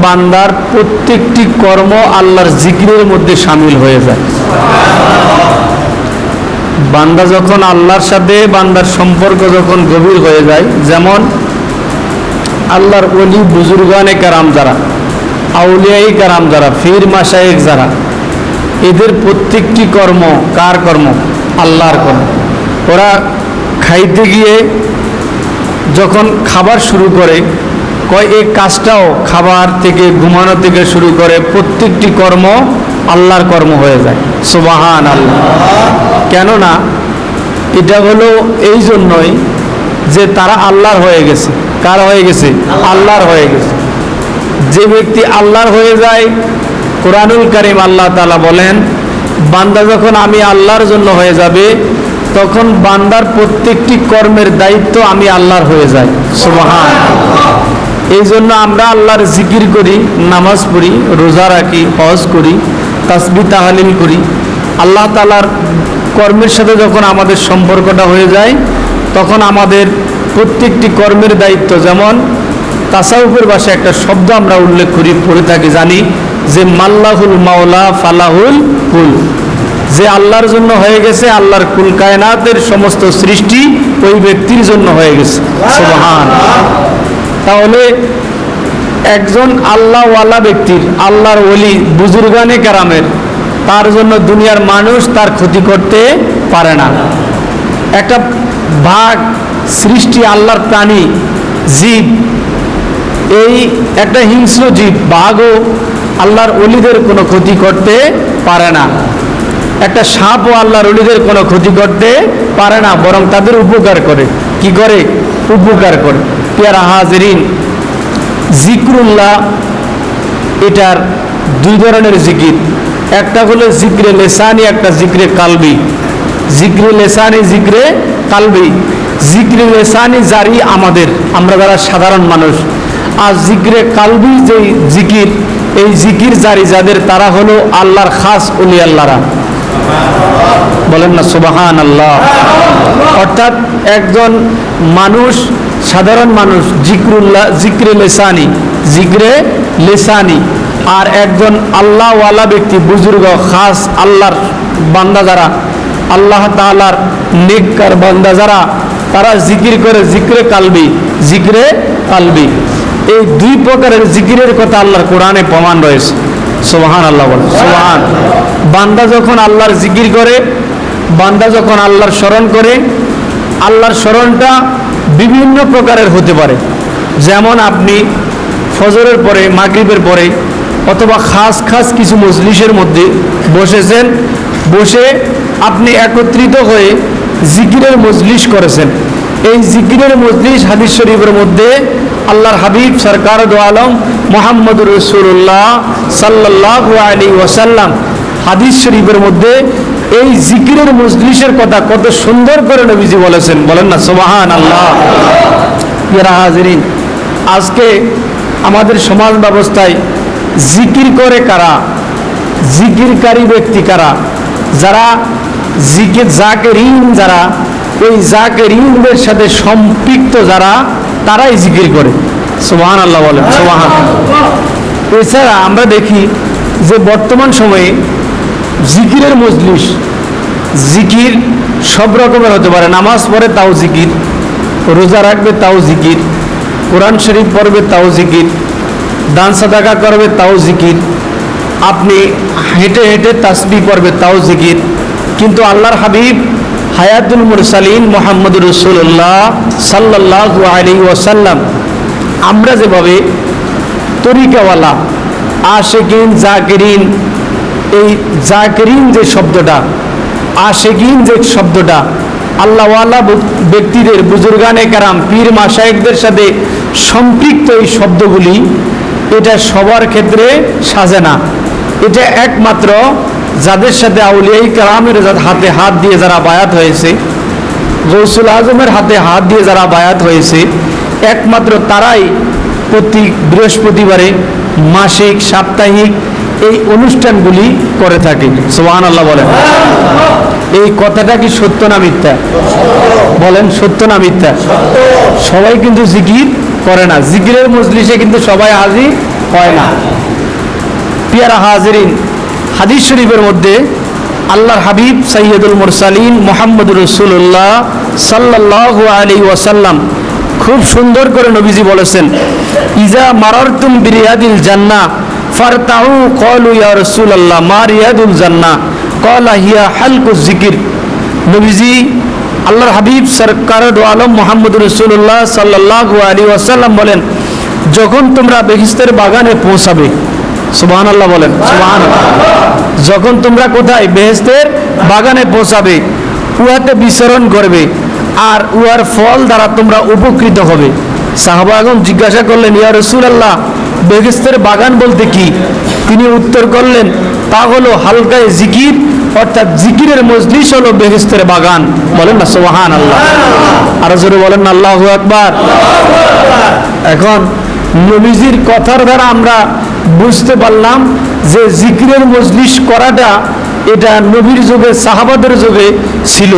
বান্দার প্রত্যেকটি কর্ম আল্লাহর জিকিরের মধ্যে সামিল হয়ে যায়। বান্দা যখন আল্লাহর সাথে, বান্দার সম্পর্ক যখন গভীর হয়ে যায়, যেমন আল্লাহর অলি বুজুর্গানে কারাম যারা, আউলিয়াই কারাম যারা ফির মাসায়েক যারা, এদের প্রত্যেকটি কর্ম কার কর্ম? আল্লাহর কর্ম। ওরা খাইতে গিয়ে যখন খাবার শুরু করে কয়, এই কাজটাও খাবার থেকে, ঘুমানো থেকে শুরু করে প্রত্যেকটি কর্ম আল্লাহর কর্ম হয়ে যায়। সুবাহান আল্লাহ কেননা, এটা হলো এই জন্যই যে তারা আল্লাহর হয়ে গেছে। কার হয়ে গেছে? আল্লাহর হয়ে গেছে। যে ব্যক্তি আল্লাহর হয়ে যায়, কোরআনুল করিম আল্লাহ তালা বলেন, বান্দা যখন আমি আল্লাহর জন্য হয়ে যাবে, তখন বান্দার প্রত্যেকটি কর্মের দায়িত্ব আমি আল্লাহর হয়ে যাই সুবহান এই জন্য আমরা আল্লাহর জিকির করি, নামাজ পড়ি, রোজা রাখি, হজ করি তাসবি তাহালিল করি। আল্লাহ তালার কর্মের সাথে যখন আমাদের সম্পর্কটা হয়ে যায়, তখন আমাদের প্রত্যেকটি কর্মের দায়িত্ব যেমন তাসাউফের ভাষায় একটা শব্দ আমরা উল্লেখ করি, পড়ে থাকি, জানি যে মাল্লাহুল মাওলা ফালাহুল কুল। যে আল্লাহর জন্য হয়ে গেছে আল্লাহর কুল, কায়নাতের সমস্ত সৃষ্টি ওই ব্যক্তির জন্য হয়ে গেছে। তাহলে একজন আল্লাহওয়ালা ব্যক্তির, আল্লাহর ওলি, বুজুর্গানে কারামের, তার জন্য দুনিয়ার মানুষ তার ক্ষতি করতে পারে না। একটা বাঘ সৃষ্টি আল্লাহর প্রাণী, জীব, এই একটা হিংস্র জীব, বাঘও আল্লাহর অলিদের কোনো ক্ষতি করতে পারে না। একটা সাপও আল্লাহর অলিদের কোনো ক্ষতি করতে পারে না, বরং তাদের উপকার করে। কি করে? উপকার করে। পেয়ারা হাজরিন, জিক্রুল্লাহ, এটার দুই ধরনের জিকির। একটা হলো জিক্রে লেসানি, একটা জিক্রে কালবি। জিক্রে লেসানি, জিক্রে কালবি। জিক্রে লেসানি জারি আমাদের, আমরা যারা সাধারণ মানুষ। আর জিক্রে কালবি যে জিকির, এই জিকির জারি যাদের, তারা হলো আল্লাহর খাস উলি আল্লাহরা। বলেন না সুবাহান আল্লাহ অর্থাৎ একজন মানুষ সাধারণ মানুষ জিক্রুল্লাহ জিক্রে লেসানি জিক্রে লেসানি আর একজন আল্লাহওয়ালা ব্যক্তি, বুজুর্গ, খাস আল্লাহর বান্দা যারা, আল্লাহ তালার নেককার বান্দা যারা, তারা জিকির করে জিক্রে কালবি জিক্রে কালবি। এই দুই প্রকারের জিকিরের কথা আল্লাহর কোরআনে প্রমাণ রয়েছে। সোহান আল্লাহ বলে সোহান বান্দা যখন আল্লাহর জিকির করে, বান্দা যখন আল্লাহর স্মরণ করে, আল্লাহর স্মরণটা বিভিন্ন প্রকারের হতে পারে। যেমন আপনি ফজরের পরে, মাগরিবের পরে অথবা খাস খাস কিছু মজলিসের মধ্যে বসেছেন, বসে আপনি একত্রিত হয়ে জিকিরের মজলিস করেছেন। এই জিকিরের মজলিস হাদিস শরীফের মধ্যে আল্লাহর হাবিব সরকার আলম মোহাম্মদ রসুল্লাহ সাল্লাহ আলী ওয়াসাল্লাম হাদিস শরীফের মধ্যে এই জিকিরের মজলিসের কথা কত সুন্দর করে নবীজি বলেছেন। বলেন না সোবাহান আল্লাহ হাজরিন, আজকে আমাদের সমাজ ব্যবস্থায় জিকির করে কারা? জিকিরকারী ব্যক্তি কারা? যারা জিকির জাকেরিন যারা, ওই জাকেরিনদের সাথে সম্পৃক্ত যারা, তারাই জিকির করে। সোহান আল্লাহ বলেন সোহান এছাড়া আমরা দেখি যে বর্তমান সময়ে জিকিরের মজলিস। জিকির সব রকমের হতে পারে। নামাজ পড়ে তাও জিকির, রোজা রাখবে তাও জিকির, কোরআন শরীফ পড়বে তাও জিকির, দান সাদাকা করবে তাও জিকির, আপনি হেঁটে হেঁটে তাসবি পড়বে তাও জিকির। কিন্তু আল্লাহর হাবিব হায়াতুল মুরসালিন মোহাম্মদ রসুল্লাহ সাল্লাহ আলী ওয়াসাল্লাম, আমরা যেভাবে তরিকাওয়ালা, আশেকিন, জাকিরিন এই জাকিরিন যে শব্দটা, আশেকিন যে শব্দটা, আল্লাহওয়ালা ব্যক্তিদের, বুজুর্গানে কারাম, পীর মাসায়েকদের সাথে সম্পৃক্ত এই শব্দগুলি, এটা সবার ক্ষেত্রে সাজে না। এটা একমাত্র যাদের সাথে আউলিয়াই কালামের হাতে হাত দিয়ে যারা বায়াত হয়েছে, গৌসুল আজমের হাতে হাত দিয়ে যারা বায়াত হয়েছে, একমাত্র তারাই প্রতি বৃহস্পতিবারে মাসিক, সাপ্তাহিক এই অনুষ্ঠানগুলি করে থাকে। সোহান আল্লাহ বলেন। এই কথাটা কি সত্য না মিথ্যা? বলেন, সত্য না মিথ্যা? সবাই কিন্তু জিকির করে না। জিকিরের মজলিসে কিন্তু সবাই হাজির হয় না। পিয়ারা হাজরিন, হাদিস শরীফের মধ্যে আল্লাহর হাবিব সৈয়দুল মুরসালিন মোহাম্মদ রসুল্লাহ সাল্লাহ আলী ওয়াসাল্লাম খুব সুন্দর করে নবীজি বলেছেন, ইজা মারারতুম বিরিয়াদিল জান্না ফারতাউ কলু ইয়া রসুলাল্লাহ মা রিয়াদুল জান্না কলা হিয়া হালকু জিকির নবীজি, আল্লাহর হাবিব সরকার আলম মোহাম্মদ রসুল্লাহ সাল্লাহ আলী ওয়াসাল্লাম বলেন, যখন তোমরা বেহিস্তের বাগানে পৌঁছাবে সুবাহান আল্লাহ বলেন সুবাহান যখন তোমরা কোথায় বেহেস্তের বাগানে পৌঁছাবে, উহাতে বিচরণ করবে, আর উহার ফল দ্বারা তোমরা উপকৃত হবে। সাহাবাগন জিজ্ঞাসা করলেন ইয়া রসুল আল্লাহ বেহেস্তের বাগান বলতে কি? তিনি উত্তর করলেন তা হলো হালকায় জিকির অর্থাৎ জিকিরের মজলিস হলো বেহেস্তের বাগান। বলেন না সোহান আল্লাহ আরও জোরে বলেন না আল্লাহ আকবার। এখন নবীজির কথার দ্বারা আমরা বুঝতে পারলাম যে জিকিরের মজলিস করাটা এটা নবীর যুগে সাহাবাদের যুগে ছিল।